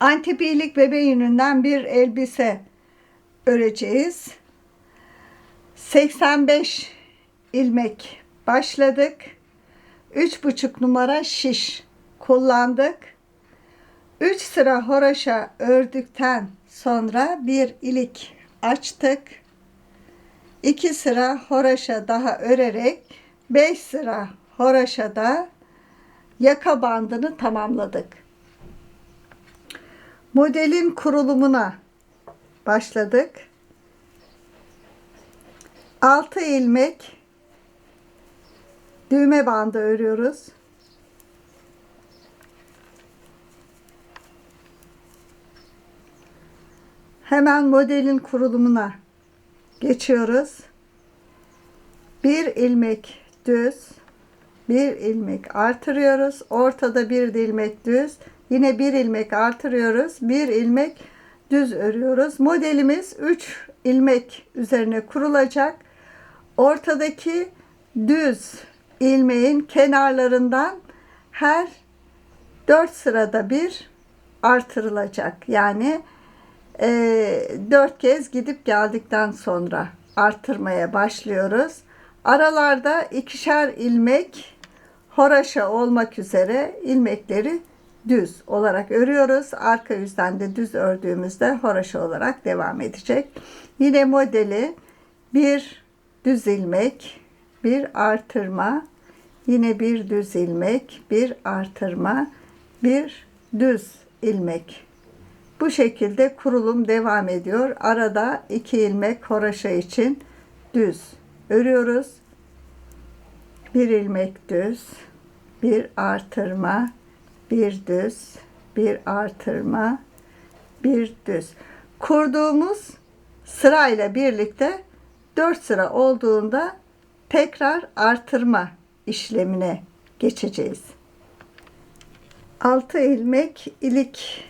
Antep iyilik bebe yününden bir elbise öreceğiz. 85 ilmek başladık. 3,5 numara şiş kullandık. 3 sıra horoşa ördükten sonra bir ilik açtık. 2 sıra horoşa daha örerek 5 sıra horoşada yaka bandını tamamladık. Modelin kurulumuna başladık. 6 ilmek düğme bandı örüyoruz. Hemen modelin kurulumuna geçiyoruz. Bir ilmek düz, bir ilmek artırıyoruz. Ortada bir ilmek düz, yine bir ilmek artırıyoruz. Bir ilmek düz örüyoruz. Modelimiz 3 ilmek üzerine kurulacak. Ortadaki düz ilmeğin kenarlarından her 4 sırada bir artırılacak. Yani e, 4 kez gidip geldikten sonra artırmaya başlıyoruz. Aralarda ikişer ilmek horaşa olmak üzere ilmekleri düz olarak örüyoruz. Arka yüzden de düz ördüğümüzde horaşa olarak devam edecek. Yine modeli bir düz ilmek, bir artırma, yine bir düz ilmek, bir artırma, bir düz ilmek. Bu şekilde kurulum devam ediyor. Arada iki ilmek horaşa için düz örüyoruz. Bir ilmek düz, bir artırma, bir düz, bir artırma, bir düz. Kurduğumuz sırayla birlikte 4 sıra olduğunda tekrar artırma işlemine geçeceğiz. 6 ilmek ilik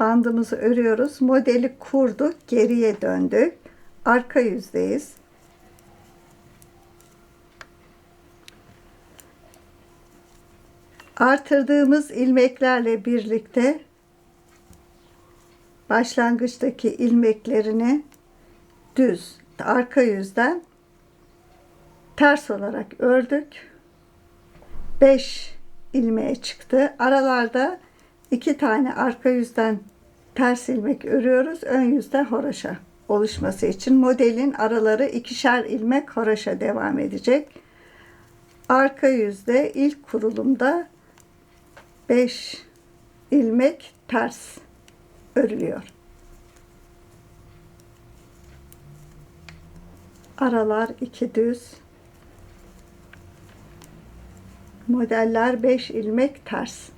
bandımızı örüyoruz. Modeli kurduk, geriye döndük. Arka yüzdeyiz. Artırdığımız ilmeklerle birlikte başlangıçtaki ilmeklerini düz arka yüzden ters olarak ördük. 5 ilmeğe çıktı. Aralarda iki tane arka yüzden ters ilmek örüyoruz. Ön yüzde horoşa oluşması için modelin araları ikişer ilmek horoşa devam edecek. Arka yüzde ilk kurulumda 5 ilmek ters örülüyor. Aralar iki düz. Modeller 5 ilmek ters.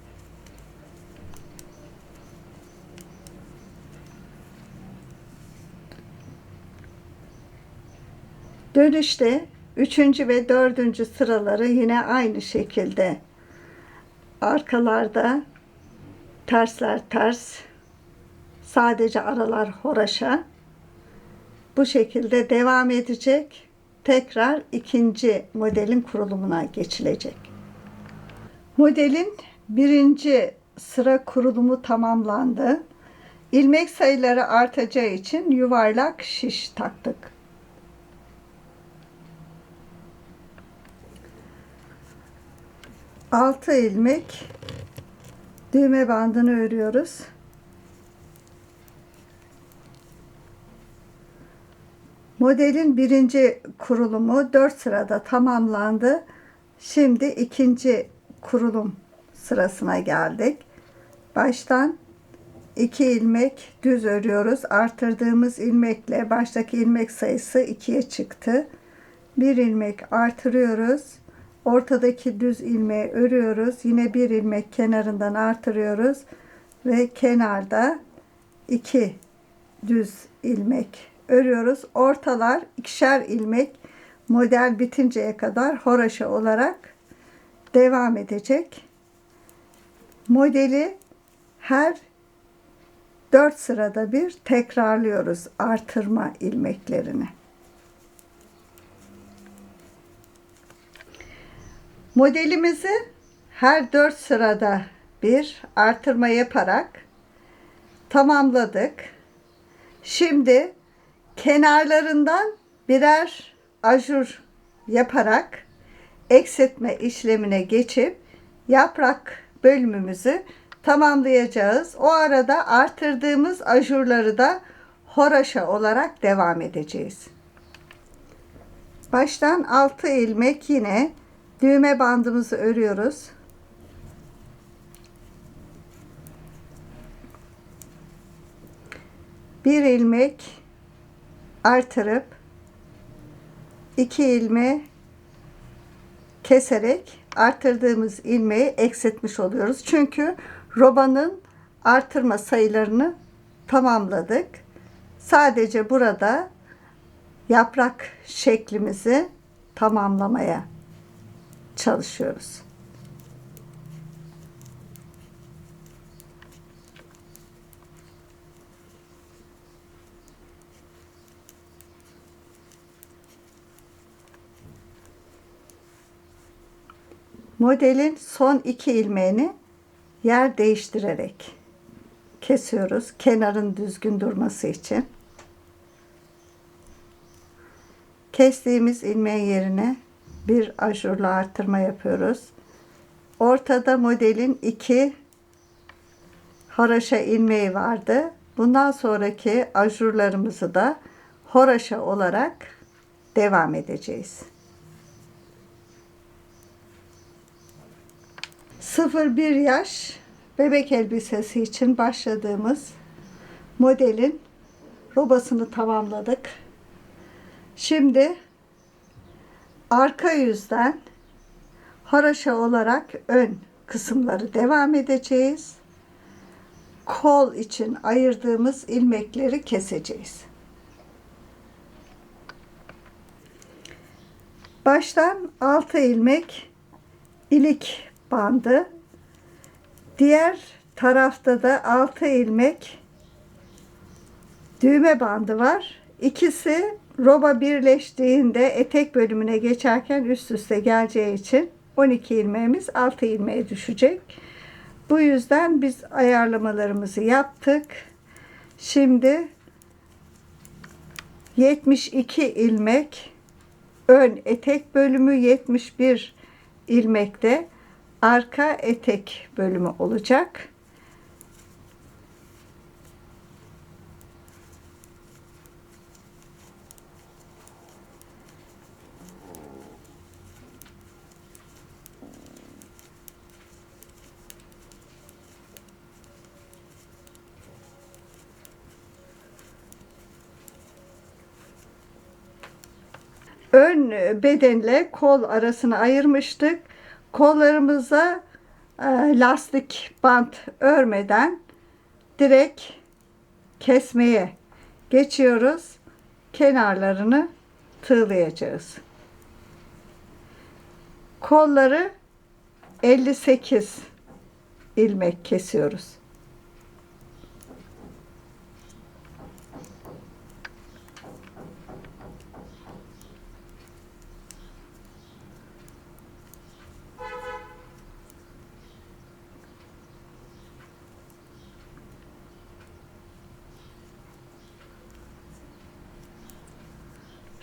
Dönüşte üçüncü ve dördüncü sıraları yine aynı şekilde arkalarda tersler ters sadece aralar horaşa. Bu şekilde devam edecek. Tekrar ikinci modelin kurulumuna geçilecek. Modelin birinci sıra kurulumu tamamlandı. İlmek sayıları artacağı için yuvarlak şiş taktık 6 ilmek düğme bandını örüyoruz. Modelin birinci kurulumu 4 sırada tamamlandı. Şimdi ikinci kurulum sırasına geldik. Baştan 2 ilmek düz örüyoruz. Artırdığımız ilmekle baştaki ilmek sayısı 2'ye çıktı. Bir ilmek artırıyoruz ortadaki düz ilmeği örüyoruz. Yine bir ilmek kenarından artırıyoruz ve kenarda iki düz ilmek örüyoruz. Ortalar ikişer ilmek model bitinceye kadar horaşa olarak devam edecek. Modeli her 4 sırada bir tekrarlıyoruz artırma ilmeklerini. Modelimizi her 4 sırada bir artırma yaparak tamamladık. Şimdi kenarlarından birer ajur yaparak eksiltme işlemine geçip yaprak bölümümüzü tamamlayacağız. O arada artırdığımız ajurları da horaşa olarak devam edeceğiz. Baştan 6 ilmek yine düğme bandımızı örüyoruz. Bir ilmek artırıp iki ilme keserek artırdığımız ilmeği eksiltmiş oluyoruz. Çünkü robanın artırma sayılarını tamamladık. Sadece burada yaprak şeklimizi tamamlamaya çalışıyoruz. Modelin son iki ilmeğini yer değiştirerek kesiyoruz. Kenarın düzgün durması için. Kestiğimiz ilmeğin yerine bir ajurla artırma yapıyoruz. Ortada modelin iki haraşa ilmeği vardı. Bundan sonraki ajurlarımızı da horaşa olarak devam edeceğiz. 0-1 yaş bebek elbisesi için başladığımız modelin robasını tamamladık. Şimdi arka yüzden haraşa olarak ön kısımları devam edeceğiz. Kol için ayırdığımız ilmekleri keseceğiz. Baştan 6 ilmek ilik bandı. Diğer tarafta da 6 ilmek düğme bandı var. İkisi roba birleştiğinde etek bölümüne geçerken üst üste geleceği için 12 ilmeğimiz 6 ilmeğe düşecek. Bu yüzden biz ayarlamalarımızı yaptık. Şimdi 72 ilmek ön etek bölümü 71 ilmekte arka etek bölümü olacak. Ön bedenle kol arasını ayırmıştık. Kollarımıza e, lastik bant örmeden direkt kesmeye geçiyoruz. Kenarlarını tığlayacağız. Kolları 58 ilmek kesiyoruz.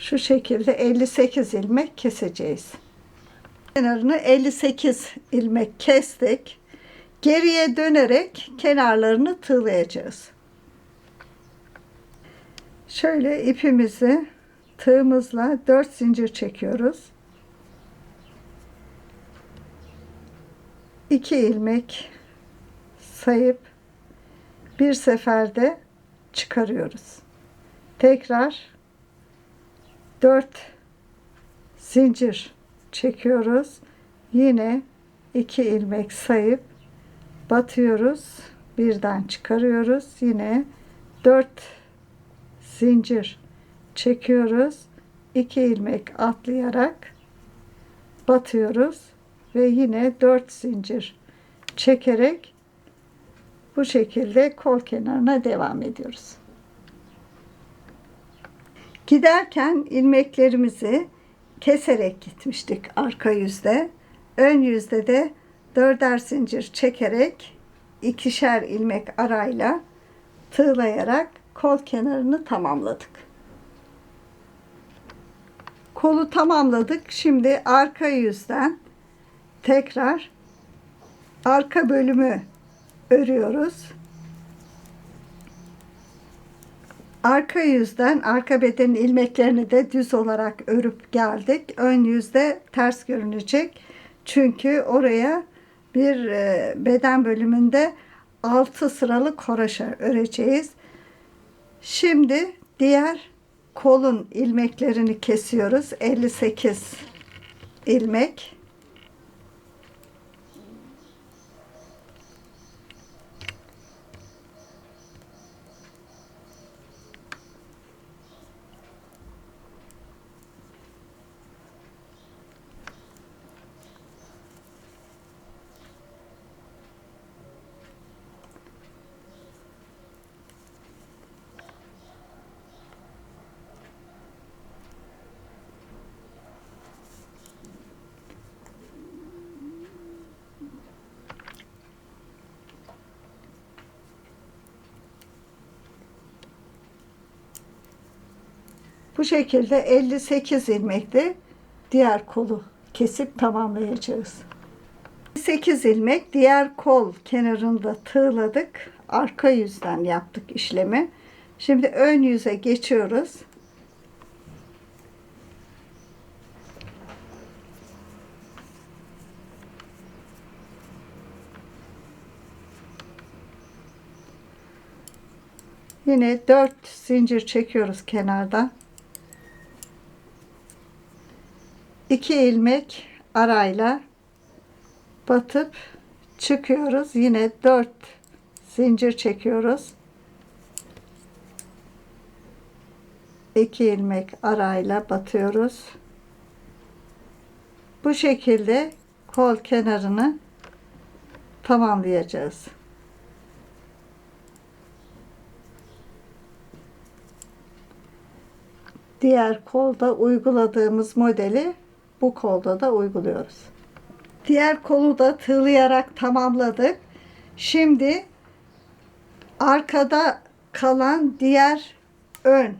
Şu şekilde 58 ilmek keseceğiz. Kenarını 58 ilmek kestik. Geriye dönerek kenarlarını tığlayacağız. Şöyle ipimizi tığımızla 4 zincir çekiyoruz. 2 ilmek sayıp bir seferde çıkarıyoruz. Tekrar 4 zincir çekiyoruz. Yine 2 ilmek sayıp batıyoruz. Birden çıkarıyoruz. Yine 4 zincir çekiyoruz. 2 ilmek atlayarak batıyoruz ve yine 4 zincir çekerek bu şekilde kol kenarına devam ediyoruz. Giderken ilmeklerimizi keserek gitmiştik arka yüzde. Ön yüzde de dörder zincir çekerek ikişer ilmek arayla tığlayarak kol kenarını tamamladık. Kolu tamamladık. Şimdi arka yüzden tekrar arka bölümü örüyoruz. Arka yüzden arka bedenin ilmeklerini de düz olarak örüp geldik. Ön yüzde ters görünecek. Çünkü oraya bir e, beden bölümünde 6 sıralı koraşa öreceğiz. Şimdi diğer kolun ilmeklerini kesiyoruz. 58 ilmek. Bu şekilde 58 ilmekle diğer kolu kesip tamamlayacağız. 8 ilmek diğer kol kenarında tığladık. Arka yüzden yaptık işlemi. Şimdi ön yüze geçiyoruz. Yine 4 zincir çekiyoruz kenardan. 2 ilmek arayla batıp çıkıyoruz. Yine 4 zincir çekiyoruz. 2 ilmek arayla batıyoruz. Bu şekilde kol kenarını tamamlayacağız. Diğer kolda uyguladığımız modeli bu kolda da uyguluyoruz. Diğer kolu da tığlayarak tamamladık. Şimdi arkada kalan diğer ön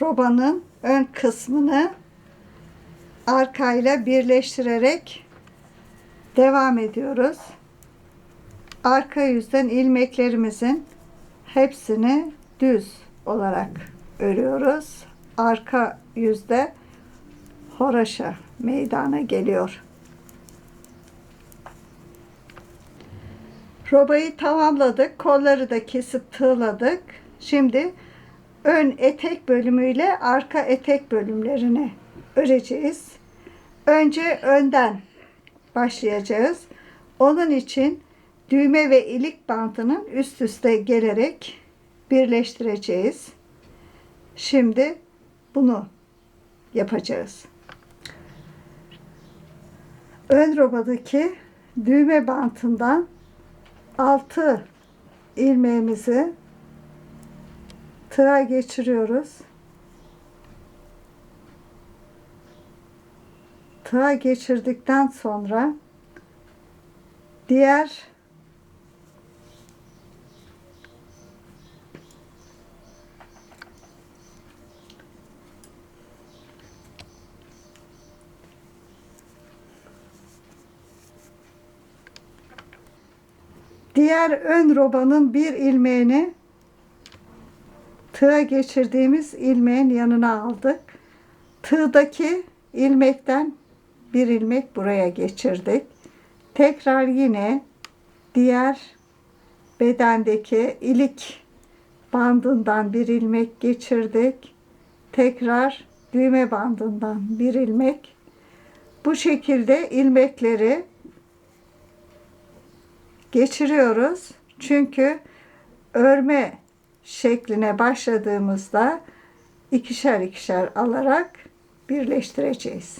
robanın ön kısmını arkayla birleştirerek devam ediyoruz. Arka yüzden ilmeklerimizin hepsini düz olarak örüyoruz. Arka yüzde horaşa meydana geliyor. Robayı tamamladık. Kolları da kesip tığladık. Şimdi ön etek bölümüyle arka etek bölümlerini öreceğiz. Önce önden başlayacağız. Onun için düğme ve ilik bantının üst üste gelerek birleştireceğiz. Şimdi bunu yapacağız. Ön robadaki düğme bantından 6 ilmeğimizi tığa geçiriyoruz. Tığa geçirdikten sonra diğer Diğer ön robanın bir ilmeğini tığa geçirdiğimiz ilmeğin yanına aldık. Tığdaki ilmekten bir ilmek buraya geçirdik. Tekrar yine diğer bedendeki ilik bandından bir ilmek geçirdik. Tekrar düğme bandından bir ilmek. Bu şekilde ilmekleri geçiriyoruz. Çünkü örme şekline başladığımızda ikişer ikişer alarak birleştireceğiz.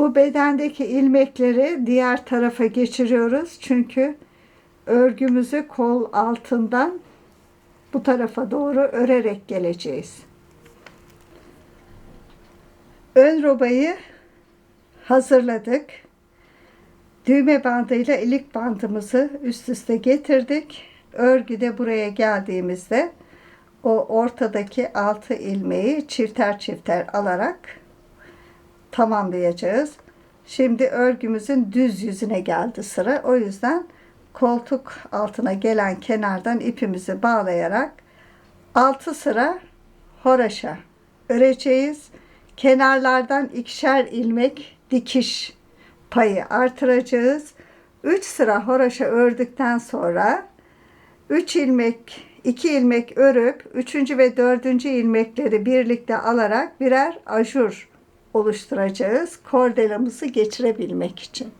Bu bedendeki ilmekleri diğer tarafa geçiriyoruz. Çünkü örgümüzü kol altından bu tarafa doğru örerek geleceğiz. Ön robayı hazırladık. Düğme bandıyla ilik bandımızı üst üste getirdik. Örgü de buraya geldiğimizde o ortadaki altı ilmeği çifter çifter alarak tamamlayacağız. Şimdi örgümüzün düz yüzüne geldi sıra. O yüzden koltuk altına gelen kenardan ipimizi bağlayarak 6 sıra horaşa öreceğiz. Kenarlardan ikişer ilmek dikiş payı artıracağız. 3 sıra horaşa ördükten sonra 3 ilmek 2 ilmek örüp 3. ve 4. ilmekleri birlikte alarak birer ajur oluşturacağız. Kordelamızı geçirebilmek için.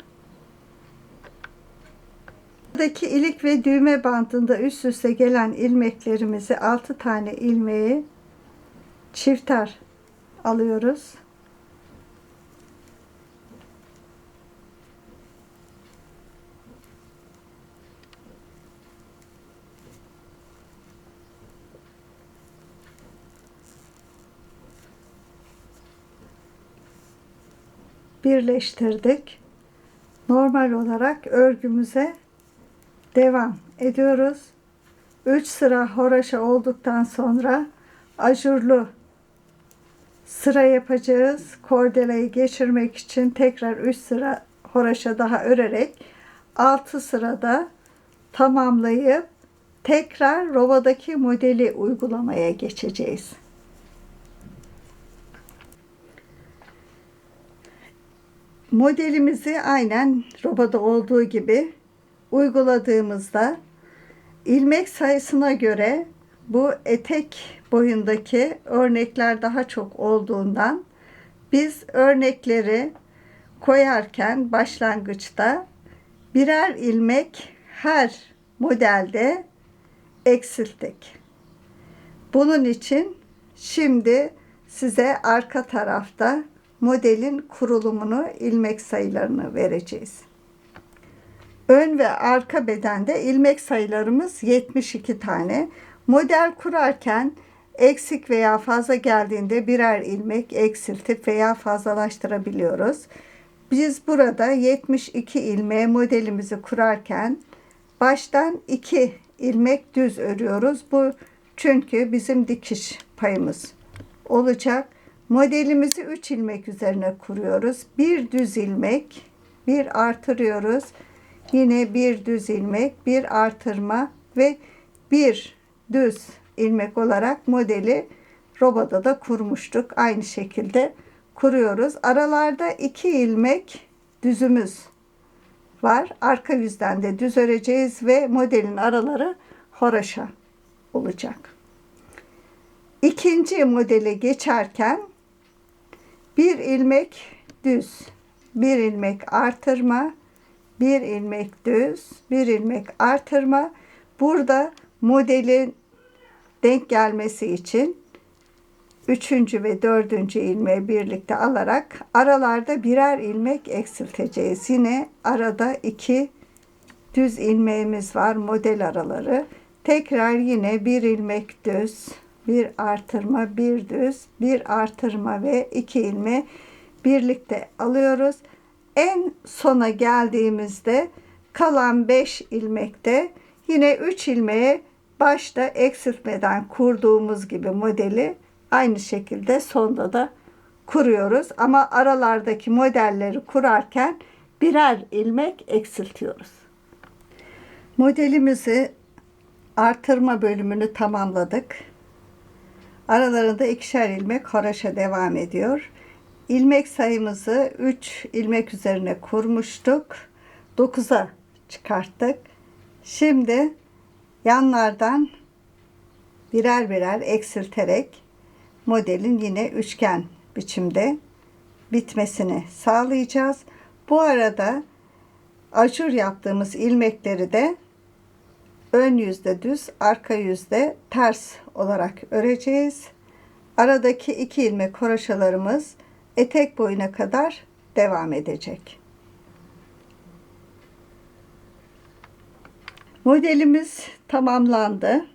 Buradaki ilik ve düğme bandında üst üste gelen ilmeklerimizi 6 tane ilmeği çifter alıyoruz. Birleştirdik. Normal olarak örgümüze devam ediyoruz. 3 sıra horaşa olduktan sonra ajurlu sıra yapacağız. Kordelayı geçirmek için tekrar 3 sıra horaşa daha örerek 6 sırada tamamlayıp tekrar rovadaki modeli uygulamaya geçeceğiz. Modelimizi aynen robada olduğu gibi uyguladığımızda ilmek sayısına göre bu etek boyundaki örnekler daha çok olduğundan biz örnekleri koyarken başlangıçta birer ilmek her modelde eksilttik. Bunun için şimdi size arka tarafta modelin kurulumunu, ilmek sayılarını vereceğiz. Ön ve arka bedende ilmek sayılarımız 72 tane. Model kurarken eksik veya fazla geldiğinde birer ilmek eksiltip veya fazlalaştırabiliyoruz. Biz burada 72 ilmeğe modelimizi kurarken baştan 2 ilmek düz örüyoruz. Bu çünkü bizim dikiş payımız olacak. Modelimizi 3 ilmek üzerine kuruyoruz. Bir düz ilmek, bir artırıyoruz. Yine bir düz ilmek, bir artırma ve bir düz ilmek olarak modeli robada da kurmuştuk. Aynı şekilde kuruyoruz. Aralarda iki ilmek düzümüz var. Arka yüzden de düz öreceğiz ve modelin araları horaşa olacak. İkinci modele geçerken bir ilmek düz, bir ilmek artırma, bir ilmek düz, bir ilmek artırma. Burada modelin denk gelmesi için üçüncü ve dördüncü ilmeği birlikte alarak aralarda birer ilmek eksilteceğiz. Yine arada iki düz ilmeğimiz var model araları. Tekrar yine bir ilmek düz, bir artırma, bir düz, bir artırma ve iki ilme birlikte alıyoruz. En sona geldiğimizde kalan 5 ilmekte yine 3 ilmeğe başta eksiltmeden kurduğumuz gibi modeli aynı şekilde sonda da kuruyoruz. Ama aralardaki modelleri kurarken birer ilmek eksiltiyoruz. Modelimizi artırma bölümünü tamamladık. Aralarında ikişer ilmek haraşa devam ediyor. İlmek sayımızı 3 ilmek üzerine kurmuştuk. 9'a çıkarttık. Şimdi yanlardan birer birer eksilterek modelin yine üçgen biçimde bitmesini sağlayacağız. Bu arada ajur yaptığımız ilmekleri de ön yüzde düz, arka yüzde ters olarak öreceğiz. Aradaki iki ilmek horoşalarımız etek boyuna kadar devam edecek. Modelimiz tamamlandı.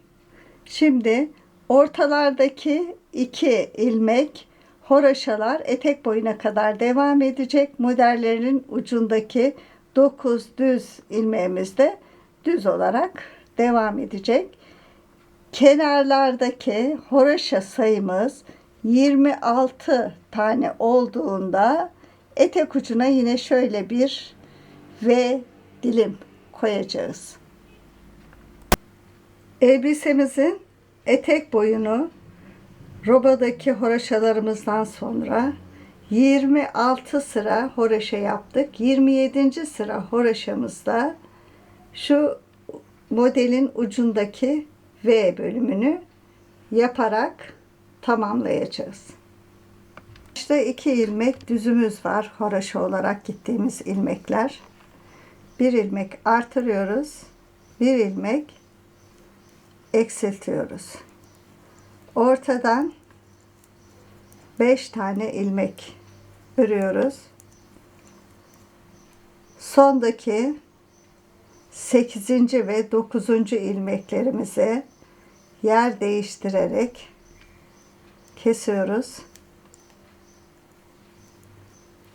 Şimdi ortalardaki iki ilmek horaşalar etek boyuna kadar devam edecek. Modellerin ucundaki 9 düz ilmeğimiz de düz olarak devam edecek. Kenarlardaki horaşa sayımız 26 tane olduğunda etek ucuna yine şöyle bir V dilim koyacağız. Elbisemizin etek boyunu robadaki horaşalarımızdan sonra 26 sıra horaşa yaptık. 27. sıra horaşamızda şu modelin ucundaki V bölümünü yaparak tamamlayacağız. İşte iki ilmek düzümüz var. Horaşa olarak gittiğimiz ilmekler. Bir ilmek artırıyoruz. Bir ilmek eksiltiyoruz. Ortadan 5 tane ilmek örüyoruz. Sondaki 8. ve 9. ilmeklerimizi yer değiştirerek kesiyoruz.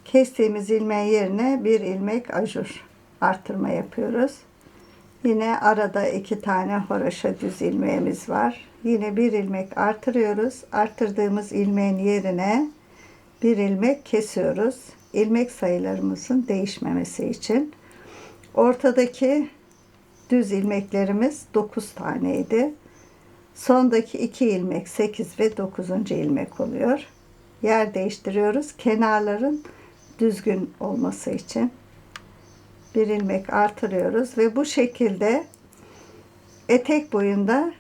Kestiğimiz ilmeğin yerine bir ilmek ajur artırma yapıyoruz. Yine arada iki tane horoşa düz ilmeğimiz var. Yine bir ilmek artırıyoruz. Arttırdığımız ilmeğin yerine bir ilmek kesiyoruz. İlmek sayılarımızın değişmemesi için. Ortadaki düz ilmeklerimiz 9 taneydi. Sondaki iki ilmek 8 ve 9. ilmek oluyor. Yer değiştiriyoruz. Kenarların düzgün olması için bir ilmek artırıyoruz ve bu şekilde etek boyunda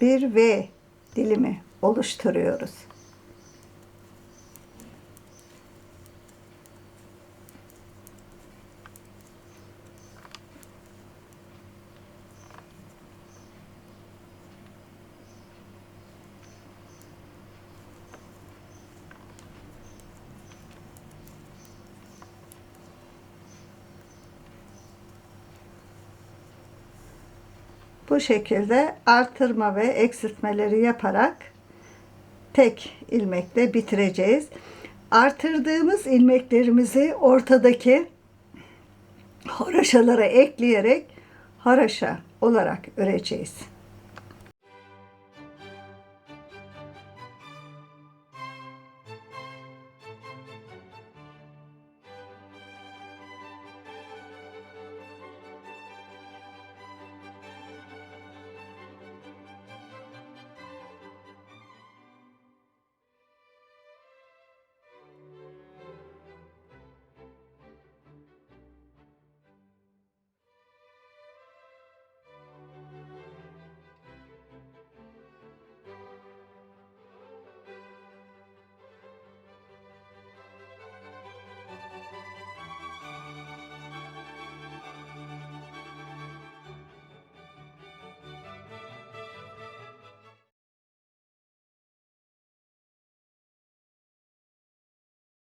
bir V dilimi oluşturuyoruz. Bu şekilde artırma ve eksiltmeleri yaparak tek ilmekle bitireceğiz. Artırdığımız ilmeklerimizi ortadaki haraşalara ekleyerek haraşa olarak öreceğiz.